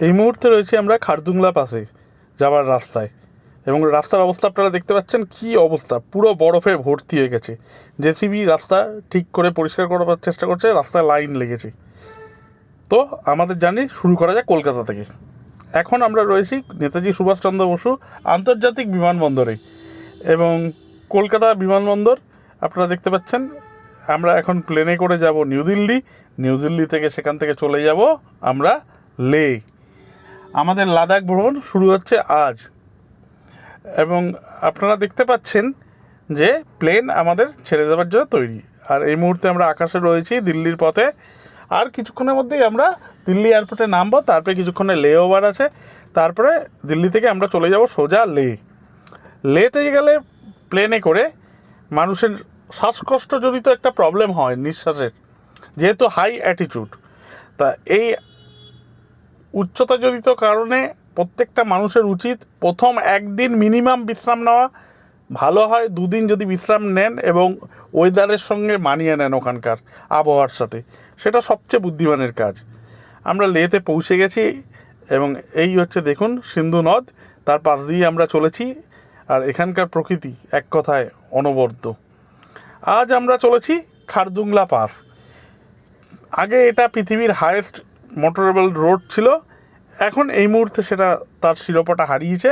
এই মুহূর্তে রয়েছি আমরা খারদুংলা পাশে যাওয়ার রাস্তায়। এবং রাস্তার অবস্থা আপনারা দেখতে পাচ্ছেন কি অবস্থা, পুরো বরফে ভর্তি হয়ে গেছে। জেসিবি রাস্তা ঠিক করে পরিষ্কার করার চেষ্টা করছে, রাস্তায় লাইন লেগেছে। তো আমাদের জার্নি শুরু করা যায় কলকাতা থেকে। এখন আমরা রয়েছি নেতাজি সুভাষচন্দ্র বসু আন্তর্জাতিক বিমানবন্দরে। এবং কলকাতা বিমানবন্দর, আপনারা দেখতে পাচ্ছেন, আমরা এখন প্লেনে করে যাব নিউ দিল্লি। নিউ দিল্লি থেকে সেখান থেকে চলে যাব আমরা লে। আমাদের লাদাখ ভ্রমণ শুরু হচ্ছে আজ। এবং আপনারা দেখতে পাচ্ছেন যে প্লেন আমাদের ছেড়ে দেওয়ার জন্য তৈরি। আর এই মুহূর্তে আমরা আকাশে রয়েছি দিল্লির পথে। আর কিছুক্ষণের মধ্যেই আমরা দিল্লি এয়ারপোর্টে নামবো, তারপরে কিছুক্ষণে লে ওভার আছে। তারপরে দিল্লি থেকে আমরা চলে যাব সোজা লে। লেতে গেলে প্লেনে করে মানুষের শ্বাসকষ্টজনিত একটা প্রবলেম হয় নিঃশ্বাসের, যেহেতু হাই অ্যাটিটিউড তা এই উচ্চতাজনিত কারণে প্রত্যেকটা মানুষের উচিত প্রথম একদিন মিনিমাম বিশ্রাম নেওয়া, ভালো হয় দুদিন যদি বিশ্রাম নেন এবং ওয়েদারের সঙ্গে মানিয়ে নেন ওখানকার আবহাওয়ার সাথে। সেটা সবচেয়ে বুদ্ধিমানের কাজ। আমরা লেতে পৌঁছে গেছি এবং এই হচ্ছে দেখুন সিন্ধু নদ, তার পাশ দিয়ে আমরা চলেছি আর এখানকার প্রকৃতি এক কথায় অনবদ্য। আজ আমরা চলেছি খারদুংলা পাস। আগে এটা পৃথিবীর হায়েস্ট মোটরেবল রোড ছিল এখন এই মুহূর্তে সেটা তার শিরোপাটা হারিয়েছে,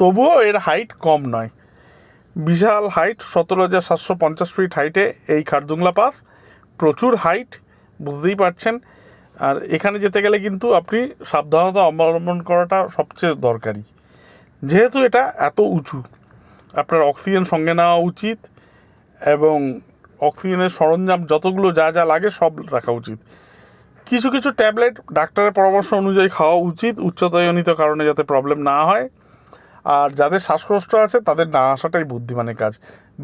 তবুও এর হাইট কম নয়। বিশাল হাইট সতেরো হাজার সাতশো পঞ্চাশ ফিট হাইটে এই খারদুংলা পাস। প্রচুর হাইট বুঝতেই পারছেন। আর এখানে যেতে গেলে কিন্তু আপনি সাবধানতা অবলম্বন করাটা সবচেয়ে দরকারি। যেহেতু এটা এত উঁচু, আপনার অক্সিজেন সঙ্গে নেওয়া উচিত এবং অক্সিজেনের সরঞ্জাম যতগুলো যা যা লাগে সব রাখা উচিত। কিছু কিছু ট্যাবলেট ডাক্তারের পরামর্শ অনুযায়ী খাওয়া উচিত উচ্চতাজনিত কারণে যাতে প্রবলেম না হয়। আর যাদের শ্বাসকষ্ট আছে, তাদের না আসাটাই বুদ্ধিমানের কাজ।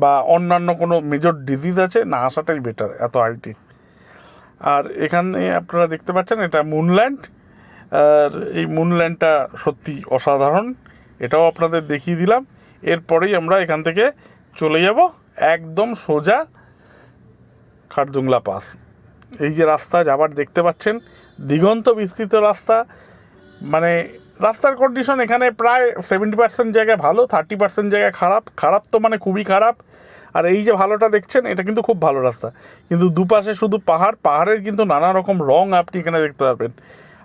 বা অন্যান্য কোনো মেজর ডিজিজ আছে, না আসাটাই বেটার এত হাইটে আর এখানে আপনারা দেখতে পাচ্ছেন, এটা মুনল্যান্ড আর এই মুনল্যান্ডটা সত্যি অসাধারণ। এটাও আপনাদের দেখিয়ে দিলাম। এরপরেই আমরা এখান থেকে চলে যাব একদম সোজা খারদুংলা পাস এই যে রাস্তা যাবার দেখতে পাচ্ছেন, দিগন্ত বিস্তৃত রাস্তা। মানে রাস্তার কন্ডিশন এখানে প্রায় সেভেন্টি পার্সেন্ট জায়গায় ভালো থার্টি পার্সেন্ট জায়গায় খারাপ। খারাপ তো মানে খুবই খারাপ। আর এই যে ভালোটা দেখছেন, এটা কিন্তু খুব ভালো রাস্তা। কিন্তু দুপাশে শুধু পাহাড়, পাহাড়ের কিন্তু নানা রকম রং আপনি এখানে দেখতে পারবেন।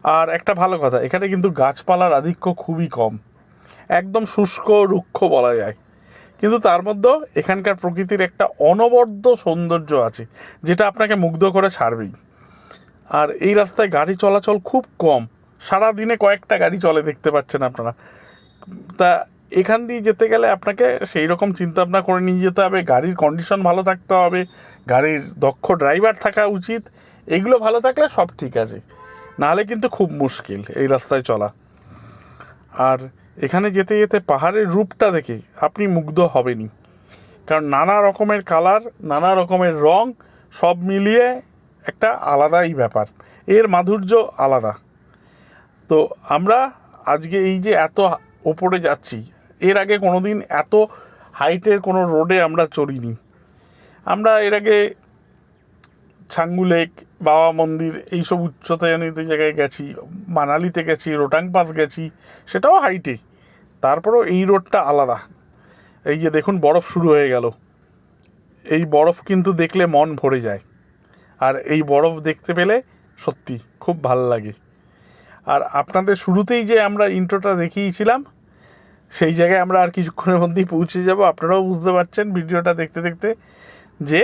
আর একটা ভালো কথা, এখানে কিন্তু গাছপালার আধিক্য খুবই কম। একদম শুষ্ক, রুক্ষ বলা যায়। কিন্তু তার মধ্যেও এখানকার প্রকৃতির একটা অনবদ্য সৌন্দর্য আছে, যেটা আপনাকে মুগ্ধ করে ছাড়বেই। আর এই রাস্তায় গাড়ি চলাচল খুব কম। সারা দিনে কয়েকটা গাড়ি চলে দেখতে পাচ্ছেন আপনারা। তা এখান দিয়ে যেতে গেলে আপনাকে সেই রকম চিন্তাভাবনা করে নিয়ে যেতে হবে। গাড়ির কন্ডিশন ভালো থাকতে হবে, গাড়ির দক্ষ ড্রাইভার থাকা উচিত। এগুলো ভালো থাকলে সব ঠিক আছে। নাহলে কিন্তু খুব মুশকিল এই রাস্তায় চলা। আর এখানে যেতে যেতে পাহাড়ের রূপটা দেখে আপনি মুগ্ধ হবেনই। কারণ নানা রকমের কালার, নানা রকমের রং, সব মিলিয়ে একটা আলাদাই ব্যাপার। এর মাধুর্য আলাদা। তো আমরা আজকে এই যে এত ওপরে যাচ্ছি, এর আগে কোনো দিন এত হাইটের কোনো রোডে আমরা চড়িনি। আমরা এর আগে ছাঙ্গু লেক বাবা মন্দির এইসব উচ্চতাজনিত জায়গায় গেছি, মানালিতে গেছি, রোটাং পাস গেছি, সেটাও হাইটে তারপরেও এই রোডটা আলাদা। এই যে দেখুন, বরফ শুরু হয়ে গেল। এই বরফ কিন্তু দেখলে মন ভরে যায়। আর এই বরফ দেখতে পেলে সত্যি খুব ভালো লাগে। আর আপনাদের শুরুতেই যে আমরা ইন্ট্রোটা দেখিয়েছিলাম, সেই জায়গায় আমরা আর কিছুক্ষণের মধ্যেই পৌঁছে যাব। আপনারাও বুঝতে পারছেন ভিডিওটা দেখতে দেখতে যে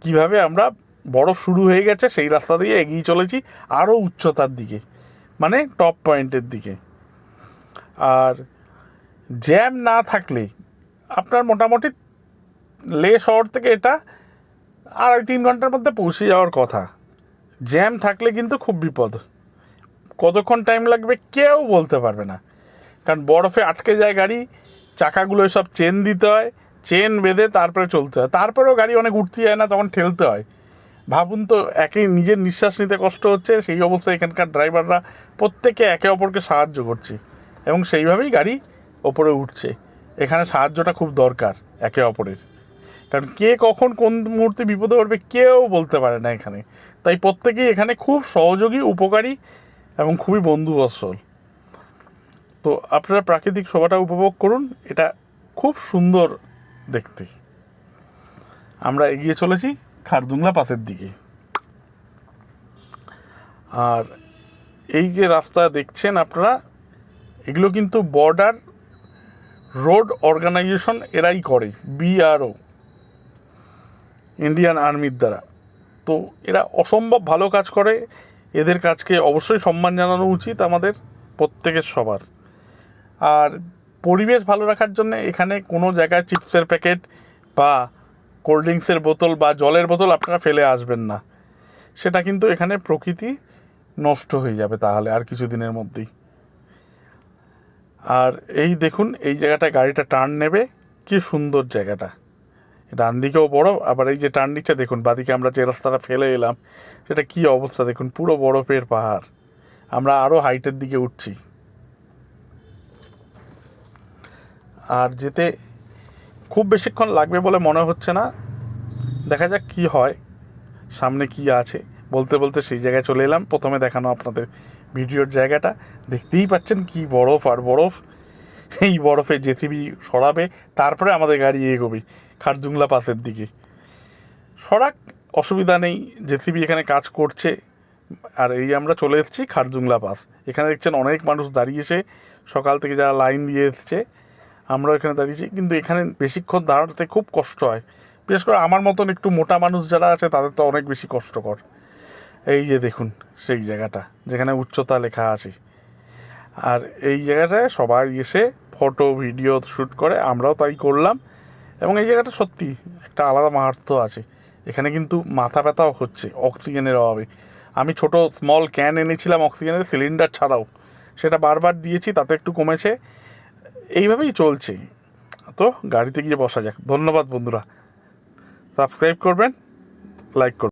কীভাবে আমরা বরফ শুরু হয়ে গেছে, সেই রাস্তা দিয়ে এগিয়ে চলেছি আরও উচ্চতার দিকে মানে টপ পয়েন্টের দিকে। আর জ্যাম না থাকলে আপনার মোটামুটি লে শহর থেকে এটা আড়াই তিন ঘণ্টার মধ্যে পৌঁছে যাওয়ার কথা। জ্যাম থাকলে কিন্তু খুব বিপদ। কতক্ষণ টাইম লাগবে কেউ বলতে পারবে না। কারণ বরফে আটকে যায় গাড়ি, চাকাগুলো সব চেন দিতে হয় চেন বেঁধে তারপরে চলতে হয়। তারপরেও গাড়ি অনেক উঠতে যায় না, তখন ঠেলতে হয়। ভাবুন তো, একে নিজের নিঃশ্বাস নিতে কষ্ট হচ্ছে, সেই অবস্থায় এখানকার ড্রাইভাররা প্রত্যেকে একে অপরকে সাহায্য করছে এবং সেইভাবেই গাড়ি ওপরে উঠছে। এখানে সাহায্যটা খুব দরকার, একে অপরের। কারণ কে কখন কোন মুহূর্তে বিপদে পড়বে কেউ বলতে পারে না এখানে। তাই প্রত্যেকেই এখানে খুব সহযোগী, উপকারী এবং খুবই বন্ধুবৎসল। তো আপনারা প্রাকৃতিক শোভাটা উপভোগ করুন, এটা খুব সুন্দর দেখতে। আমরা এগিয়ে চলেছি। খারদুংলা পাশের দিকে। আর এই যে রাস্তা দেখছেন আপনারা, এগুলো কিন্তু বর্ডার রোড অর্গানাইজেশন এরাই করে বিআরও ইন্ডিয়ান আর্মির দ্বারা। তো এরা অসম্ভব ভালো কাজ করে, এদের কাজকে অবশ্যই সম্মান জানানো উচিত আমাদের প্রত্যেকের সবার। আর পরিবেশ ভালো রাখার জন্য এখানে কোনো জায়গায় চিপসের প্যাকেট বা কোল্ড ড্রিঙ্কসের বোতল বা জলের বোতল আপনারা ফেলে আসবেন না। সেটা কিন্তু এখানে প্রকৃতি নষ্ট হয়ে যাবে তাহলে আর কিছু দিনের মধ্যেই। আর এই দেখুন, এই জায়গাটায় গাড়িটা টার্ন নেবে। কি সুন্দর জায়গাটা। ডান দিকেও বড়, আবার এই যে টার্ন নিচ্ছে, দেখুন, বাদিকে আমরা যে রাস্তাটা ফেলে এলাম, সেটা কি অবস্থা, দেখুন, পুরো বরফের পাহাড়। আমরা আরও হাইটের দিকে উঠছি। আর যেতে খুব বেশিক্ষণ লাগবে বলে মনে হচ্ছে না। দেখা যাক কি হয়। সামনে কি আছে। বলতে বলতে সেই জায়গায় চলে এলাম। প্রথমে দেখানো আপনাদের ভিডিওর জায়গাটা। দেখতেই পাচ্ছেন কি বরফ আর বরফ। এই বরফে জেসিবি সরাবে। তারপরে আমাদের গাড়ি এগোবে খারজুংলা পাসের দিকে। সরাক, অসুবিধা নেই। জেসিবি এখানে কাজ করছে। আর এই আমরা চলে এসেছি খারজুংলা পাস। এখানে দেখছেন অনেক মানুষ দাঁড়িয়েছে। সকাল থেকে যারা লাইন দিয়ে এসছে আমরাও এখানে দাঁড়িয়েছি। কিন্তু এখানে বেশিক্ষণ দাঁড়াতে খুব কষ্ট হয়। বিশেষ করে আমার মতন একটু মোটা মানুষ যারা আছে, তাদের তো অনেক বেশি কষ্টকর। এই যে দেখুন, সেই জায়গাটা, যেখানে উচ্চতা লেখা আছে। আর এই জায়গাটায় সবাই এসে ফটো, ভিডিও শ্যুট করে, আমরাও তাই করলাম। এবং এই জায়গাটা সত্যি একটা আলাদা মাহাত্ম আছে। এখানে কিন্তু মাথা ব্যথাও হচ্ছে অক্সিজেনের অভাবে। আমি ছোট স্মল ক্যান এনেছিলাম অক্সিজেনের সিলিন্ডার ছাড়াও। সেটা বারবার দিয়েছি, তাতে একটু কমেছে। এইভাবেই চলছে। তো গাড়িতে গিয়ে বসা যাক। ধন্যবাদ বন্ধুরা। সাবস্ক্রাইব করবেন লাইক করবেন।